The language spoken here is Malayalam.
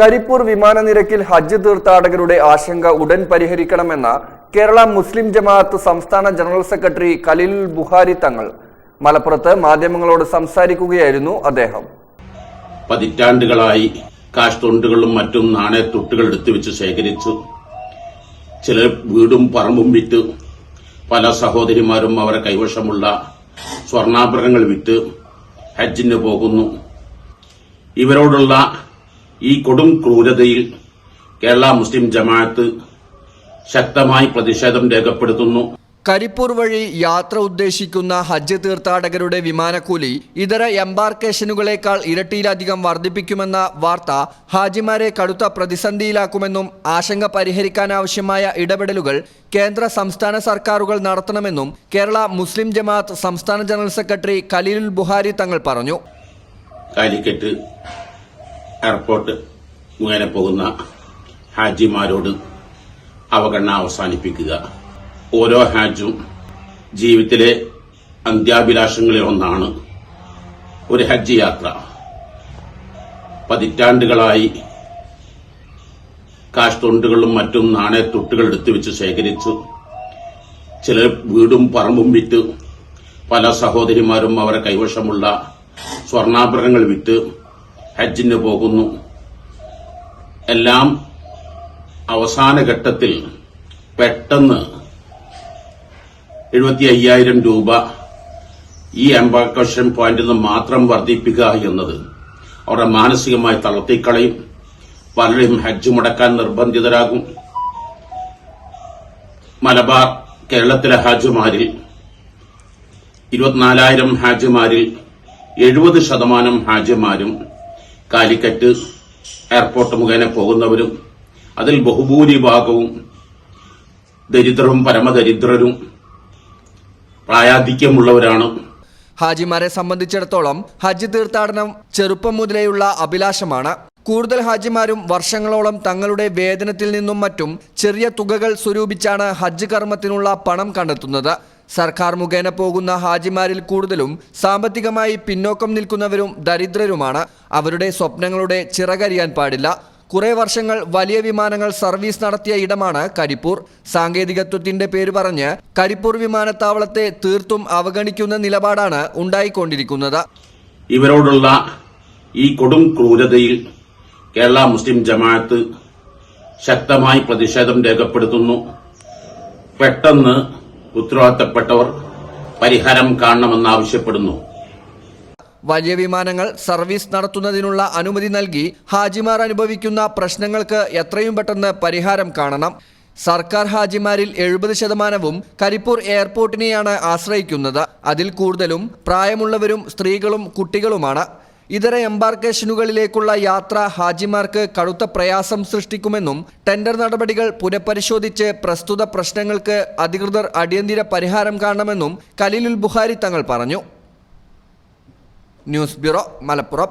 കരിപ്പൂർ വിമാന നിരക്കിൽ ഹജ്ജ് തീർത്ഥാടകരുടെ ആശങ്ക ഉടൻ പരിഹരിക്കണമെന്ന കേരള മുസ്ലിം ജമാഅത്ത് സംസ്ഥാന ജനറൽ സെക്രട്ടറി ഖലീൽ ബുഹാരി തങ്ങൾ. മലപ്പുറത്ത് മാധ്യമങ്ങളോട് സംസാരിക്കുകയായിരുന്നു അദ്ദേഹം. പതിറ്റാണ്ടുകളായി കാശ് തൊണ്ടുകളും മറ്റും നാണയത്തൊട്ടുകൾ എടുത്തു വെച്ച് ശേഖരിച്ചു. ചില വീടും പറമ്പും വിറ്റ് പല സഹോദരിമാരും അവരെ കൈവശമുള്ള സ്വർണാഭരണങ്ങൾ വിറ്റ് ഹജ്ജിന് പോകുന്നു. ഇവരോടുള്ള ഈ കൊടും ക്രൂരതയിൽ കേരള മുസ്ലിം ജമാഅത്ത് ശക്തമായി പ്രതിഷേധം രേഖപ്പെടുത്തുന്നു. കരിപ്പൂർ വഴി യാത്ര ഉദ്ദേശിക്കുന്ന ഹജ്ജ് തീർത്ഥാടകരുടെ വിമാനക്കൂലി ഇതര എംബാർക്കേഷനുകളേക്കാൾ ഇരട്ടിയിലധികം വർദ്ധിപ്പിക്കുമെന്ന വാർത്ത ഹാജിമാരെ കടുത്ത പ്രതിസന്ധിയിലാക്കുമെന്നും ആശങ്ക പരിഹരിക്കാനാവശ്യമായ ഇടപെടലുകൾ കേന്ദ്ര സംസ്ഥാന സർക്കാരുകൾ നടത്തണമെന്നും കേരള മുസ്ലിം ജമാഅത്ത് സംസ്ഥാന ജനറൽ സെക്രട്ടറി ഖലീലുൽ ബുഹാരി തങ്ങൾ പറഞ്ഞു. കാലിക്കറ്റ് എയർപോർട്ട് മുഖേന പോകുന്ന ഹാജിമാരോട് അവഗണന അവസാനിപ്പിക്കുക. ഓരോ ഹാജും ജീവിതത്തിലെ അന്ത്യാഭിലാഷങ്ങളിൽ ഒന്നാണ്. ഒരു ഹജ്ജ് യാത്ര. പതിറ്റാണ്ടുകളായി കാശ് തൊണ്ടുകളും മറ്റും നാണയത്തൊട്ടുകൾ എടുത്തു വെച്ച് ശേഖരിച്ചു ചിലർ വീടും പറമ്പും വിറ്റ് പല സഹോദരിമാരും അവരെ കൈവശമുള്ള സ്വർണാഭരണങ്ങൾ വിറ്റ് ഹജ്ജിന് പോകുന്നു. എല്ലാം അവസാന ഘട്ടത്തിൽ പെട്ടെന്ന് എഴുപത്തി അയ്യായിരം രൂപ ഈ എംബാർക്കേഷൻ പോയിന്റിൽ നിന്ന് മാത്രം വർദ്ധിപ്പിക്കുക എന്നത് അവരുടെ മാനസികമായി തളർത്തിക്കളയും പലരും ഹജ്ജ് മുടക്കാൻ നിർബന്ധിതരാകും. മലബാർ കേരളത്തിലെ ഹാജുമാരിൽ ഇരുപത്തിനാലായിരം ഹാജിമാരിൽ എഴുപത് ശതമാനം ഹാജിമാരും കാലിക്കറ്റ് എയർപോർട്ട് മുഖേന പോകുന്നവരും അതിൽ ബഹുഭൂരിഭാഗവും ദരിദ്രരും പരമദരിദ്രരും പ്രായാധിക്യമുള്ളവരാണ്. ഹാജിമാരെ സംബന്ധിച്ചിടത്തോളം ഹജ്ജ് തീർത്ഥാടനം ചെറുപ്പം മുതലേയുള്ള അഭിലാഷമാണ്. കൂടുതൽ ഹാജിമാരും വർഷങ്ങളോളം തങ്ങളുടെ വേതനത്തിൽ നിന്നും മറ്റും ചെറിയ തുകകൾ സ്വരൂപിച്ചാണ് ഹജ്ജ് കർമ്മത്തിനുള്ള പണം കണ്ടെത്തുന്നത്. സർക്കാർ മുഖേന പോകുന്ന ഹാജിമാരിൽ കൂടുതലും സാമ്പത്തികമായി പിന്നോക്കം നിൽക്കുന്നവരും ദരിദ്രരുമാണ്. അവരുടെ സ്വപ്നങ്ങളുടെ ചിറകരിയാൻ പാടില്ല. കുറേ വർഷങ്ങൾ വലിയ വിമാനങ്ങൾ സർവീസ് നടത്തിയ ഇടമാണ് കരിപ്പൂർ. സാങ്കേതികത്വത്തിന്റെ പേര് പറഞ്ഞ് കരിപ്പൂർ വിമാനത്താവളത്തെ തീർത്തും അവഗണിക്കുന്ന നിലപാടാണ് ഉണ്ടായിക്കൊണ്ടിരിക്കുന്നത്. ഇവരോടുള്ള ഈ കൊടും ക്രൂരതയിൽ കേരള മുസ്ലിം ജമാഅത്ത് ശക്തമായി പ്രതിഷേധം രേഖപ്പെടുത്തുന്നു. പെട്ടെന്ന് ഉത്തരവാദിത്തപ്പെട്ടവർ പരിഹാരം കാണണമെന്നാവശ്യപ്പെടുന്നു. വലിയ വിമാനങ്ങൾ സർവീസ് നടത്തുന്നതിനുള്ള അനുമതി നൽകി ഹാജിമാർ അനുഭവിക്കുന്ന പ്രശ്നങ്ങൾക്ക് എത്രയും പെട്ടെന്ന് പരിഹാരം കാണണം. സർക്കാർ ഹാജിമാരിൽ എഴുപത് ശതമാനവും കരിപ്പൂർ എയർപോർട്ടിനെയാണ് ആശ്രയിക്കുന്നത്. അതിൽ കൂടുതലും പ്രായമുള്ളവരും സ്ത്രീകളും കുട്ടികളുമാണ്. ഇതര എംബാർക്കേഷനുകളിലേക്കുള്ള യാത്ര ഹാജിമാർക്ക് കടുത്ത പ്രയാസം സൃഷ്ടിക്കുമെന്നും ടെൻഡർ നടപടികൾ പുനഃപരിശോധിച്ച് പ്രസ്തുത പ്രശ്നങ്ങൾക്ക് അധികൃതർ അടിയന്തര പരിഹാരം കാണണമെന്നും കലീലുൽ ബുഹാരി തങ്ങൾ പറഞ്ഞു. News bureau Malappuram.